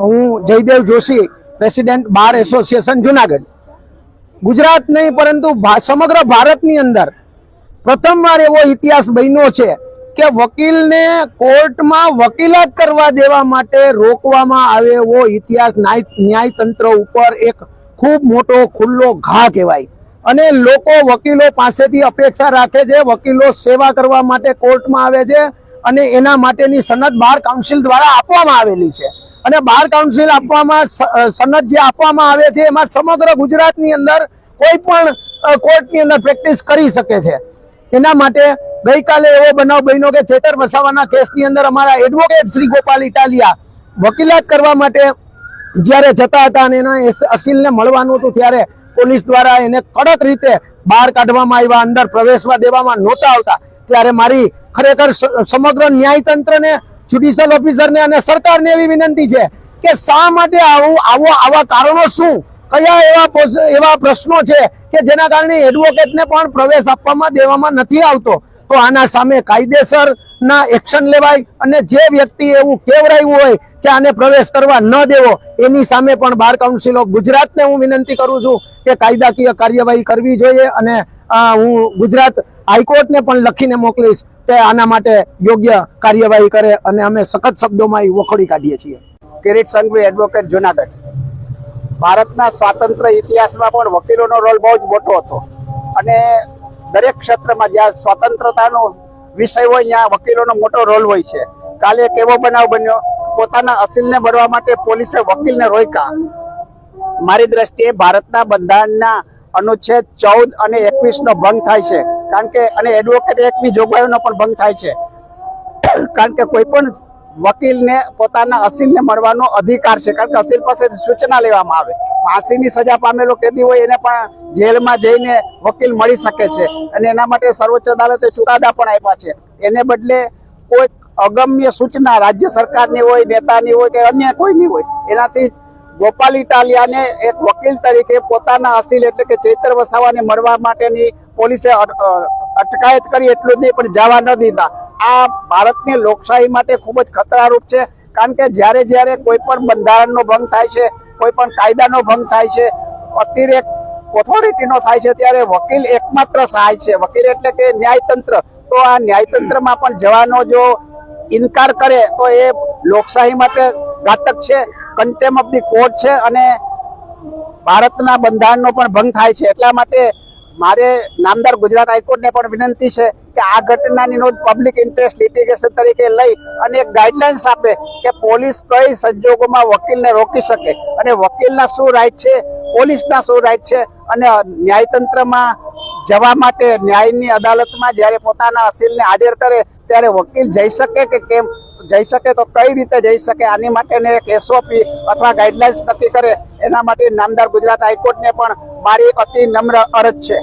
હું Jaydev Joshi president bar association Junagadh. Gujarat નહીં, પરંતુ સમગ્ર ભારતની અંદર પ્રથમવાર એવો ઇતિહાસ બન્યો છે કે વકીલને કોર્ટમાં વકીલાત કરવા દેવા માટે રોકવામાં આવે એવો ઇતિહાસ ન્યાયતંત્ર ઉપર એક ખૂબ મોટો ખુલ્લો ઘા કહેવાય. અને લોકો વકીલો પાસેથી અપેક્ષા રાખે છે, વકીલો સેવા કરવા માટે કોર્ટમાં આવે છે અને એના માટેની સનદ બાર કાઉન્સિલ દ્વારા આપવામાં આવેલી છે. અને બાર કાઉન્સિલ આપવામાં સનદ જે આપવામાં આવે છે, એમાં સમગ્ર ગુજરાતની અંદર કોઈ પણ કોર્ટની અંદર પ્રેક્ટિસ કરી શકે છે. એના માટે ગઈકાલે એવો બનાવ બન્યો કે ચેતર વસાવાના કેસની અંદર અમારા એડવોકેટ શ્રી ગોપાલ ઇટાલિયા વકીલાત કરવા માટે જ્યારે જતા હતા અને એના અસીલને મળવાનું હતું ત્યારે પોલીસ દ્વારા એને કડક રીતે બહાર કાઢવામાં આવ્યા, અંદર પ્રવેશવા દેવામાં નહોતા આવતા. ત્યારે મારી ખરેખર સમગ્ર ન્યાયતંત્રને જ્યુડિશિયલ ઓફિસરને અને સરકારને એવી વિનંતી છે કે શા માટે આવું આવો આવા કારણો શું? કયા એવા એવા પ્રશ્નો છે કે જેના કારણે એડવોકેટને પણ પ્રવેશ આપવામાં દેવામાં નથી આવતો? તો આના સામે કાયદેસર ના એક્શન લેવાય અને જે વ્યક્તિ એવું કેવરાયું હોય કે આને પ્રવેશ કરવા ન દેવો, એની સામે પણ બાર કાઉન્સિલ ઓફ ગુજરાતને હું વિનંતી કરું છું કે કાયદાકીય કાર્યવાહી કરવી જોઈએ અને હું ગુજરાત હાઈકોર્ટને પણ લખીને મોકલીશ. કે આના માટે યોગ્ય કાર્યવાહી કરે અને અમે સખત શબ્દોમાં એ વખોડી કાઢીએ છીએ. કિરીટ સંઘવી એડવોકેટ જુનાગઢ. ભારતના સ્વાતંત્ર્ય ઇતિહાસમાં પણ વકીલોનો રોલ બહુ જ મોટો હતો. અને દરેક ક્ષેત્રમાં જ્યાં સ્વતંત્રતાનો વિષય હોય, ત્યાં વકીલોનો મોટો રોલ હોય છે. કાલે એક એવો બનાવ બન્યો, પોતાના અસીલને બળવા માટે પોલીસે વકીલને રોક્યા. મારી દ્રષ્ટિએ ભારતના બંધારણના અનુચ્છેદ ચૌદ અને એકવીસ નો ભંગ થાય છે. કારણ કે, અને એડવોકેટ એકની જોગવાઈઓનો પણ ભંગ થાય છે. કારણ કે કોઈ પણ વકીલને પોતાના અસીલને મળવાનો અધિકાર છે. કારણ કે અસીલ પાસેથી સૂચના લેવામાં આવે. ફાંસીની સજા પામેલો કેદી હોય એને પણ જેલમાં જઈને વકીલ મળી શકે છે. અને એના માટે સર્વોચ્ચ અદાલતે ચુકાદા પણ આપ્યા છે. એને બદલે કોઈ અગમ્ય સૂચના રાજ્ય સરકારની હોય, નેતાની હોય કે અન્ય કોઈની હોય, એનાથી ગોપાલ ઇટાલિયાને એક વકીલ તરીકે પોતાના અસીલ એટલે કે ચૈતર વસાવાને મળવા માટેની પોલીસે અટકાયત કરી એટલું જ નહીં, પણ જવા ન દીધા. આ ભારતની લોકશાહી માટે ખૂબ જ ખતરારૂપ છે, કારણ કે જ્યારે જ્યારે કોઈ પણ બંધારણનો ભંગ થાય છે, કોઈ પણ કાયદાનો ભંગ થાય છે, અતિરેક ઓથોરિટીનો થાય છે, ત્યારે વકીલ એકમાત્ર સહાય છે. વકીલ એટલે કે ન્યાયતંત્ર. તો આ ન્યાયતંત્રમાં પણ જવાનો જો ઇનકાર કરે, તો એ લોકશાહી માટે ઘાતક છે કન્ટેમ ઓફ ધી કોર્ટ છે અને ભારતના બંધારણનો પણ ભંગ થાય છે. એટલા માટે મારે નામદાર ગુજરાત હાઈકોર્ટને પણ વિનંતી છે કે આ ઘટનાની નોંધ પબ્લિક ઇન્ટરેસ્ટ લિટિગેશન તરીકે લઈ અને એક ગાઈડલાઇન્સ આપે કે પોલીસ કઈ સંજોગોમાં વકીલને રોકી શકે. અને વકીલના શું રાઈટ છે, પોલીસના શું રાઈટ છે અને ન્યાયતંત્રમાં જવા માટે ન્યાયની અદાલતમાં જ્યારે પોતાના અસીલને હાજર કરે ત્યારે વકીલ જઈ શકે કે કેમ? જઈ શકે તો કઈ રીતે જઈ શકે આની માટેને એક એસઓપી અથવા ગાઈડલાઇન્સ નક્કી કરે, એના માટે નામદાર ગુજરાત હાઈકોર્ટને પણ મારી અતિ નમ્ર અરજ છે.